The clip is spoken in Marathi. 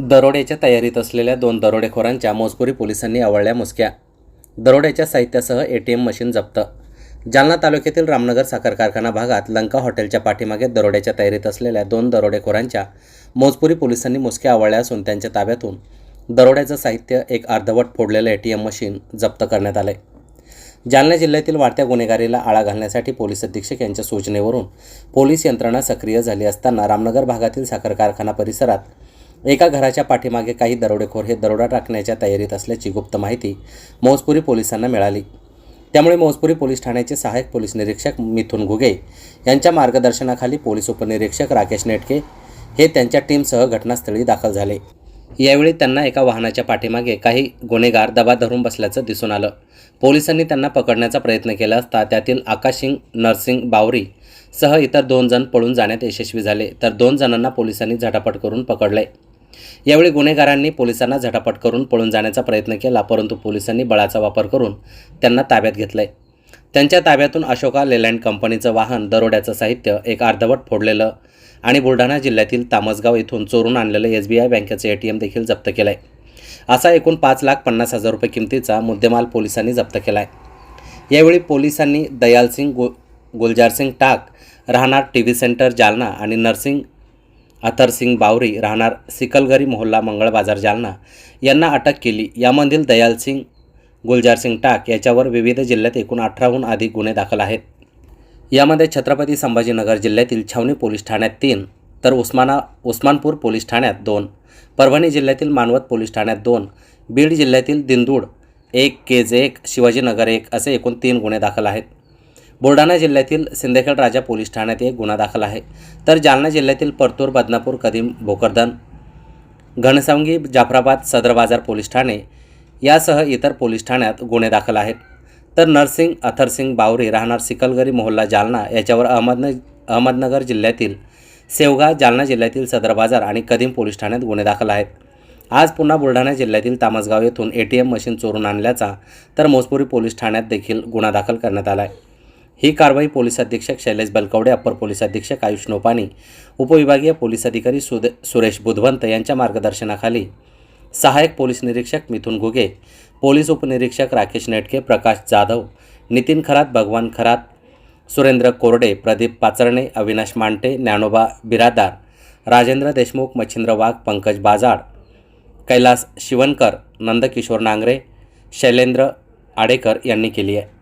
दरोड्याच्या तयारीत असलेल्या दोन दरोडेखोरांच्या मोजपुरी पोलिसांनी आवळल्या मुसक्या. दरोड्याच्या साहित्यासह ए टी एम मशीन जप्त. जालना तालुक्यातील रामनगर साखर कारखाना भागात लंका हॉटेलच्या पाठीमागे दरोड्याच्या तयारीत असलेल्या दोन दरोडेखोरांच्या मोजपुरी पोलिसांनी मुसक्या आवळल्या असून त्यांच्या ताब्यातून दरोड्याचं साहित्य एक अर्धवट फोडलेलं ए टी एम मशीन जप्त करण्यात आले जालना जिल्ह्यातील वाढत्या गुन्हेगारीला आळा घालण्यासाठी पोलीस अधीक्षक यांच्या सूचनेवरून पोलीस यंत्रणा सक्रिय झाली असताना रामनगर भागातील साखर कारखाना परिसरात एका घराच्या पाठीमागे काही दरोडेखोर हे दरोडा टाकण्याच्या तयारीत असल्याची गुप्त माहिती मौजपुरी पोलिसांना मिळाली. त्यामुळे मौजपुरी पोलीस ठाण्याचे सहाय्यक पोलीस निरीक्षक मिथुन घुगे यांच्या मार्गदर्शनाखाली पोलीस उपनिरीक्षक राकेश नेटके हे त्यांच्या टीमसह घटनास्थळी दाखल झाले. यावेळी त्यांना एका वाहनाच्या पाठीमागे काही गुन्हेगार दबा धरून बसल्याचं दिसून आलं. पोलिसांनी त्यांना पकडण्याचा प्रयत्न केला असता त्यातील आकाशिंग नरसिंग बावरी सह इतर दोन जण पळून जाण्यात यशस्वी झाले तर दोन जणांना पोलिसांनी झटापट करून पकडले. यावेळी गुन्हेगारांनी पोलिसांना झटापट करून पळून जाण्याचा प्रयत्न केला परंतु पोलिसांनी बळाचा वापर करून त्यांना ताब्यात घेतलंय. त्यांच्या ताब्यातून अशोका लेलँड कंपनीचं वाहन दरोड्याचं साहित्य एक अर्धवट फोडलेलं आणि बुलढाणा जिल्ह्यातील तामसगाव येथून चोरून आणलेलं एस बी आय बँकेचं ए टी एम देखील जप्त केलं आहे असा एकूण पाच लाख पन्नास हजार रुपये किमतीचा मुद्देमाल पोलिसांनी जप्त केला आहे यावेळी पोलिसांनी दयालसिंग गु गुलजारसिंग टाक राहणार टी व्ही सेंटर जालना आणि नर्सिंग अथरसिंग बावरी राहणार सिकलगरी मोहल्ला मंगळ बाजार जालना. यांना अटक केली. यामधील दयालसिंग गुलजारसिंग टाक याच्यावर विविध जिल्ह्यात एकूण अठराहून अधिक गुन्हे दाखल आहेत. यामध्ये छत्रपती संभाजीनगर जिल्ह्यातील छावणी पोलीस ठाण्यात तीन तर उस्माना उस्मानपूर पोलीस ठाण्यात दोन परभणी जिल्ह्यातील मानवत पोलीस ठाण्यात दोन बीड जिल्ह्यातील दिंदूड एक केज एक शिवाजीनगर एक असे एकूण तीन गुन्हे दाखल आहेत. बुलढाणा जिल्ह्यातील सिंदखेड राजा पोलीस ठाण्यात एक गुन्हा दाखल आहे. तर जालना जिल्ह्यातील परतूर बदनापूर कदीम भोकरदन घनसावंगी जाफराबाद सदर बाजार पोलीस ठाणे यासह इतर पोलीस ठाण्यात गुन्हे दाखल आहेत. तर नरसिंग अथरसिंग बावरी राहणार सिकलगरी मोहल्ला जालना याच्यावर अहमदन अहमदनगर जिल्ह्यातील सेवगा जालना जिल्ह्यातील सदर बाजार आणि कदीम पोलीस ठाण्यात गुन्हे दाखल आहेत. आज पुन्हा बुलढाणा जिल्ह्यातील तामसगाव येथून ए टी एम मशीन चोरून आणल्याचा तर मोजपुरी पोलीस ठाण्यात देखील गुन्हा दाखल करण्यात आला आहे ही कारवाई पोलीस अधीक्षक शैलेश बलकवडे अप्पर पोलीस अधीक्षक आयुष नोपानी उपविभागीय पोलीस अधिकारी सुद सुरेश बुधवंत यांच्या मार्गदर्शनाखाली. सहाय्यक पोलीस निरीक्षक मिथुन घुगे पोलीस उपनिरीक्षक राकेश नेटके प्रकाश जाधव नितीन खरात भगवान खरात सुरेंद्र कोरडे प्रदीप पाचरणे अविनाश मांटे ज्ञानोबा बिरादार राजेंद्र देशमुख मच्छिंद्र वाघ पंकज बाजाड कैलास शिवनकर नंदकिशोर नांगरे शैलेंद्र आडेकर यांनी केली आहे.